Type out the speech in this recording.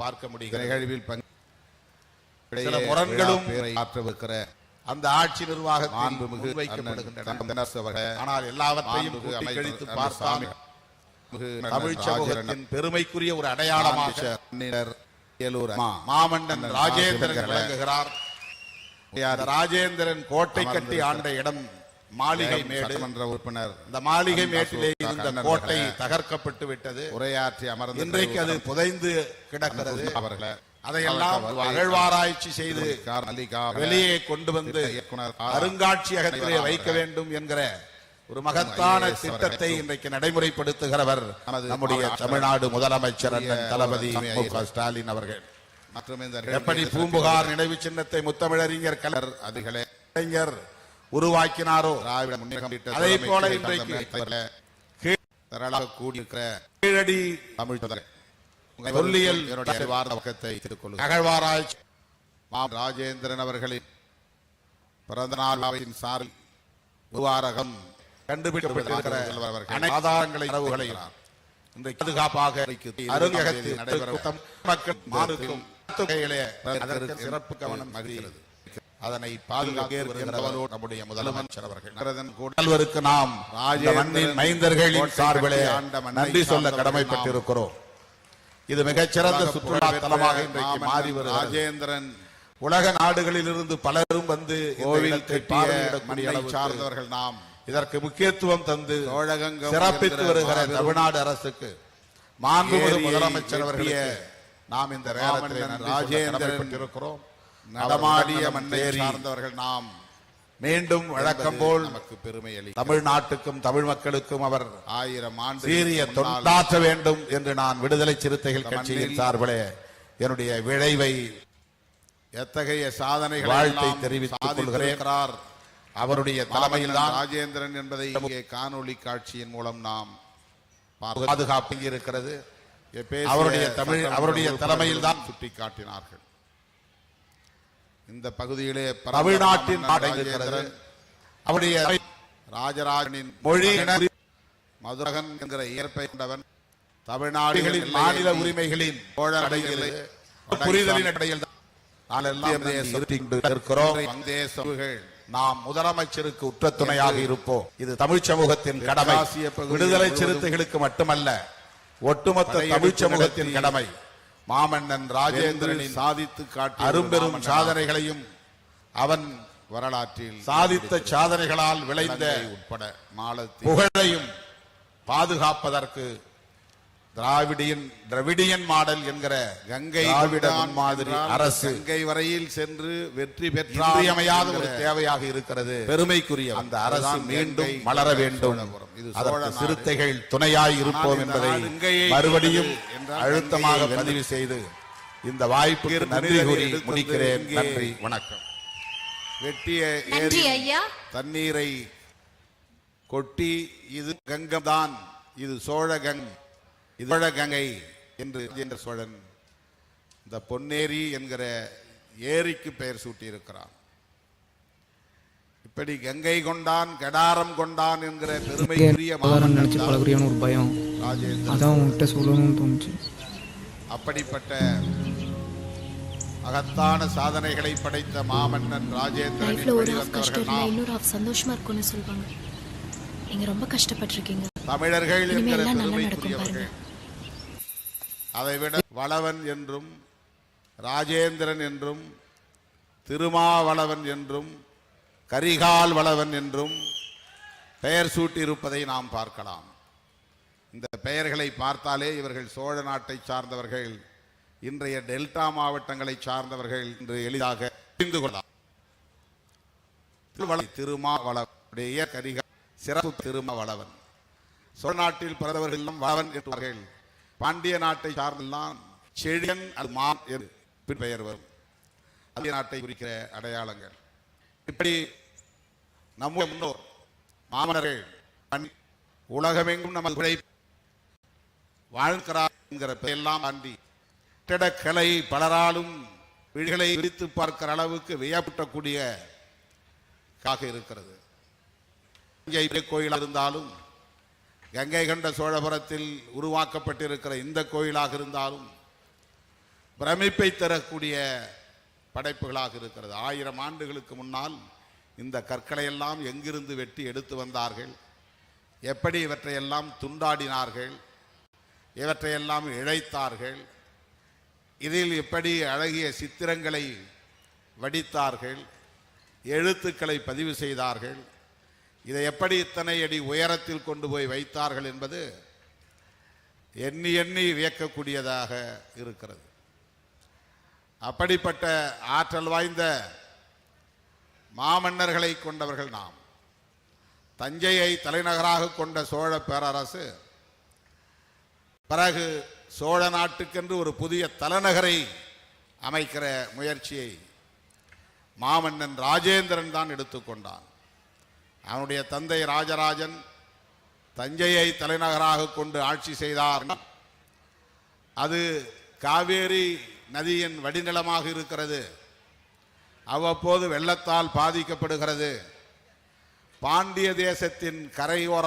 பார்க்க முடிகிறது. நிகழ்வில் முரண்களும் ஆற்றவிருக்கிற அந்த ஆட்சி ஆனால் எல்லாவற்றையும் கழித்து பார்த்தால் தமிழ் சமூகத்தின் பெருமைக்குரிய ஒரு அடையாளமாக மாமன்னன் ராஜேந்திரன் விளங்குகிறார். ராஜேந்திரன் கோட்டை கட்டி ஆண்ட இடம் மாளிகை மேடு. சட்டமன்ற உறுப்பினர் இந்த மாளிகை மேட்டிலே இருந்த கோட்டை தகர்க்கப்பட்டு விட்டது. உரையாற்றி அமர்ந்த இன்றைக்கு அது புதைந்து கிடக்கிறது. அவர்களே அதையெல்லாம் அகழ்வாராய்ச்சி செய்து வெளியே கொண்டு வந்து அருங்காட்சியகத்திலே வைக்க வேண்டும் என்கிற ஒரு மகத்தான திட்டத்தை இன்றைக்கு நடைமுறைப்படுத்துகிறவர் நம்முடைய தமிழ்நாடு முதலமைச்சர் தளபதி மு க ஸ்டாலின் அவர்கள். மற்றும் இந்த எப்படி பூம்புகார் நினைவு சின்னத்தை முத்தமிழறிஞர் கலர் அதிகளே. உருவாக்கினாரோ? திராவிட முன்னேற்றம் அதே போல இன்றைக்கு திரளாக கூடியிருக்கிற கீழடி தமிழ் தொல்லியல் பக்கத்தை திருக்கொள்ளும் அகழ்வாராய்ச்சி. மாம் ராஜேந்திரன் அவர்களின் பிறந்த நாள் சார்பில் உருவாரகம் கண்டுபிடிக்கப்பட்டிருக்கிற ஆதாரங்களை தரவுகளை இன்றைக்கு பாதுகாப்பாக அருங்ககத்தில் நடைபெற தம் மக்கள் மாறுக்கும் சிறப்பு கவனம் மகிழ்கிறது. அதனை பாதுகாக்க நம்முடைய முதலமைச்சர் அவர்கள். நாம் மைந்தர்களின் சார்பிலே நன்றி சொல்ல கடமைப்பட்டிருக்கிறோம். இது மிகச்சிறந்த சுற்றுலா தலமாக இன்றைக்கு மாறி வருகிறது. ராஜேந்திரன். உலக நாடுகளில் இருந்து பலரும் வந்து கோவில் கட்டிய சார்ந்தவர்கள் நாம். இதற்கு முக்கியத்துவம் தந்து சிறப்பித்து வருகிற தமிழ்நாடு அரசுக்கு மாண்புமிகு முதலமைச்சர் அவர்களுக்கு நாம் இந்த நேரத்தில் ராஜேந்திரன் கடமைப்பட்டிருக்கிறோம். நடமாடிய மண்ணை சார்ந்தவர்கள் நாம் மீண்டும் வழக்கம் போல் நமக்கு பெருமை அளி தமிழ்நாட்டுக்கும் தமிழ் மக்களுக்கும் அவர் ஆயிரம் ஆண்டு சீரிய தொண்டாற்ற வேண்டும் என்று நான் விடுதலை சிறுத்தைகள் கட்சியின் சார்பிலே என்னுடைய விளைவை எத்தகைய சாதனைகளை வாழ்த்தை தெரிவித்துக் சாதித்திருக்கிறார் அவருடைய தலைமையில் தான் ராஜேந்திரன் என்பதை இங்கே காணொளி காட்சியின் மூலம் நாம். பாதுகாப்பு இருக்கிறது. அவருடைய தமிழ் அவருடைய தலைமையில் தான் சுட்டிக்காட்டினார்கள். இந்த பகுதியிலே தமிழ்நாட்டின் அவருடைய ராஜராஜனின் மொழி மதுரகன் என்கிற இயற்பை கொண்டவன். நாடுகளின் தமிழ்நாடுகளின் மாநில உரிமைகளின் புரிதலின் வந்தேசங்கள் நாம் முதலமைச்சருக்கு உற்ற துணையாக இருப்போம். இது தமிழ் சமூகத்தின் கடமை. விடுதலை சிறுத்தைகளுக்கு மட்டுமல்ல ஒட்டுமொத்த தமிழ் சமூகத்தின் கடமை. மாமன்னன் ராஜேந்திரனின் சாதித்து காட்டி அரும்பெரும் சாதனைகளையும் அவன் வரலாற்றில் சாதித்த சாதனைகளால் விளைந்த உட்பட மாலத்தீவு புகழையும் பாதுகாப்பதற்கு திராவிடியன் திராவிடியன் மாடல் என்கிற கங்கை திராவிட கொண்டான் முன்மாதிரி என்றால் அரசு கங்கை வரையில் சென்று வெற்றி பெற்றார் இன்றியமையாத ஒரு தேவையாக இருக்கிறது. பெருமைக்குரிய அந்த அரசு மீண்டும் மலர வேண்டும். சிறுத்தைகள் துணையாய் இருப்போம் என்பதை மறுபடியும் அழுத்தமாக பதிவு செய்து இந்த இங்கிருந்து நன்றி கூறி முடிக்கிறேன். நன்றி. வணக்கம். வெட்டிய நன்றி ஏரி ஐயா. தண்ணீரை கொட்டி இது கங்கம்தான் இது சோழகங் இது சோழகங்கை என்று ராஜேந்திர சோழன் இந்த பொன்னேரி என்கிற ஏரிக்கு பெயர் சூட்டியிருக்கிறான். இப்படி கங்கை கொண்டான் கடாரம் கொண்டான் என்கிற பெருமைக்குரிய பழகுறியான ஒரு பயம். அதான் உங்ககிட்ட சொல்லணும்னு தோணுச்சு. அப்படிப்பட்ட மகத்தான சாதனைகளை படைத்த மாமன்னன் ராஜேந்திரனின் லைஃப்ல ஒரு ஹாஃப் கஷ்டம் இருந்தா நாம். இன்னொரு ஹாஃப் சந்தோஷமா இருக்கும்னு சொல்லுவாங்க. நீங்க ரொம்ப கஷ்டப்பட்டிருக்கீங்க. தமிழர்கள் இனிமே என்கிற எல்லாம் நல்லா நடக்கும் பெருமைக்குரியவர்கள். அதைவிட வளவன் என்றும் ராஜேந்திரன் என்றும் திருமாவளவன் என்றும் கரிகால் வளவன் என்றும் பெயர் சூட்டியிருப்பதை நாம் பார்க்கலாம். இந்த பெயர்களை பார்த்தாலே இவர்கள் சோழ நாட்டை சார்ந்தவர்கள் இன்றைய டெல்டா மாவட்டங்களை சார்ந்தவர்கள் என்று எளிதாக புரிந்து கொள்ளலாம். திருமாவளவனுடைய கரிக சிறப்பு திருமாவளவன். சோழ நாட்டில் பிறந்தவர்கள் வளவன் என்பவர்கள். பாண்டிய நாட்டை சார்ந்தெல்லாம் செழியன் அது மான் என்று பின் பெயர் வரும். பாண்டிய நாட்டை குறிக்கிற அடையாளங்கள். இப்படி நம்முடைய முன்னோர் மாமனர்கள் பண்- உலகமெங்கும் நமது உழைப்பு வாழ்கிறார் என்கிற பெயரெல்லாம் தாண்டி கட்டடக்கலை பலராலும் விழிகளை விரித்து பார்க்கிற அளவுக்கு வியப்பூட்டக்கூடிய காக இருக்கிறது. தஞ்சை கோயிலாக இருந்தாலும் கங்கை கண்ட சோழபுரத்தில் உருவாக்கப்பட்டிருக்கிற இந்த கோயிலாக இருந்தாலும் பிரமிப்பை தரக்கூடிய படைப்புகளாக இருக்கிறது. ஆயிரம் ஆண்டுகளுக்கு முன்னால் இந்த கற்களையெல்லாம் எங்கிருந்து வெட்டி எடுத்து வந்தார்கள்? எப்படி இவற்றையெல்லாம் துண்டாடினார்கள்? இவற்றையெல்லாம் இழைத்தார்கள். இதில் எப்படி அழகிய சித்திரங்களை வடித்தார்கள். எழுத்துக்களை பதிவு செய்தார்கள். இதை எப்படி இத்தனை அடி உயரத்தில் கொண்டு போய் வைத்தார்கள் என்பது எண்ணி எண்ணி வியக்கக்கூடியதாக இருக்கிறது. அப்படிப்பட்ட ஆற்றல் வாய்ந்த மாமன்னர்களை கொண்டவர்கள் நாம். தஞ்சையை தலைநகராக கொண்ட சோழ பேரரசு பிறகு சோழ நாட்டுக்கென்று ஒரு புதிய தலைநகரை அமைக்கிற முயற்சியை மாமன்னன் ராஜேந்திரன் தான் எடுத்துக்கொண்டான். அவனுடைய தந்தை ராஜராஜன் தஞ்சையை தலைநகராக கொண்டு ஆட்சி செய்தார். அது காவேரி நதியின் வடிநிலமாக இருக்கிறது. அவ்வப்போது வெள்ளத்தால் பாதிக்கப்படுகிறது. பாண்டிய தேசத்தின் கரையோரம்